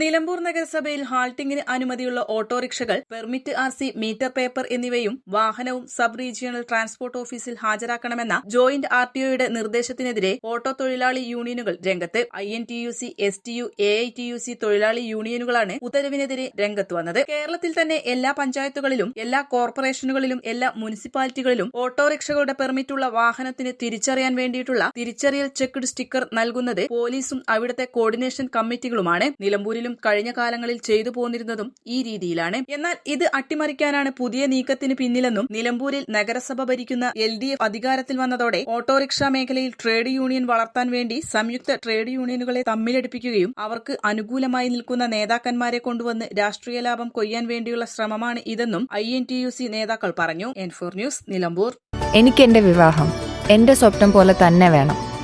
Nilambur നഗരസഭയിൽ ഹാൾട്ടിംഗിന് അനുമതിയുള്ള ഓട്ടോറിക്ഷകൾ permit R C meter paper എന്നിവയും വാഹനവും സബ് റീജിയണൽ ട്രാൻസ്പോർട്ട് ഓഫീസിൽ ഹാജരാക്കണമെന്ന ജോയിന്റ് ആർ ടിഒയുടെ നിർദ്ദേശത്തിനെതിരെ ഓട്ടോ തൊഴിലാളി യൂണിയനുകൾ രംഗത്ത്. I N T U C S T U A I T U C തൊഴിലാളി യൂണിയനുകളാണ് ഉത്തരവിനെതിരെ രംഗത്ത് വന്നത്. കേരളത്തിൽ തന്നെ എല്ലാ പഞ്ചായത്തുകളിലും എല്ലാ കോർപ്പറേഷനുകളിലും എല്ലാ മുനിസിപ്പാലിറ്റികളിലും ഓട്ടോറിക്ഷകളുടെ പെർമിറ്റുള്ള വാഹനത്തിന് തിരിച്ചറിയാൻ വേണ്ടിയിട്ടുള്ള തിരിച്ചറിയൽ ചെക്ക്ഡ് സ്റ്റിക്കർ നൽകുന്നത് പോലീസും അവിടുത്തെ കോർഡിനേഷൻ കമ്മിറ്റികളുമാണ്. നിലമ്പൂരിലും കഴിഞ്ഞ കാലങ്ങളിൽ ചെയ്തു പോന്നിരുന്നതും ഈ രീതിയിലാണ്. എന്നാൽ ഇത് അട്ടിമറിക്കാനാണ് പുതിയ നീക്കത്തിന് പിന്നിലെന്നും നിലമ്പൂരിൽ നഗരസഭ ഭരിക്കുന്ന എൽ ഡി എഫ് അധികാരത്തിൽ വന്നതോടെ ഓട്ടോറിക്ഷ മേഖലയിൽ ട്രേഡ് യൂണിയൻ വളർത്താൻ വേണ്ടി സംയുക്ത ട്രേഡ് യൂണിയനുകളെ തമ്മിലടിപ്പിക്കുകയും അവർക്ക് അനുകൂലമായി നിൽക്കുന്ന നേതാക്കന്മാരെ കൊണ്ടുവന്ന് രാഷ്ട്രീയ ലാഭം കൊയ്യാൻ വേണ്ടിയുള്ള ശ്രമമാണ് ഇതെന്നും I N T U C നേതാക്കൾ പറഞ്ഞു. N four news Nilambur. എനിക്ക് എന്റെ വിവാഹം. എന്റെ സ്വപ്നം പോലെ തന്നെ വേണം.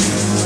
Thank you.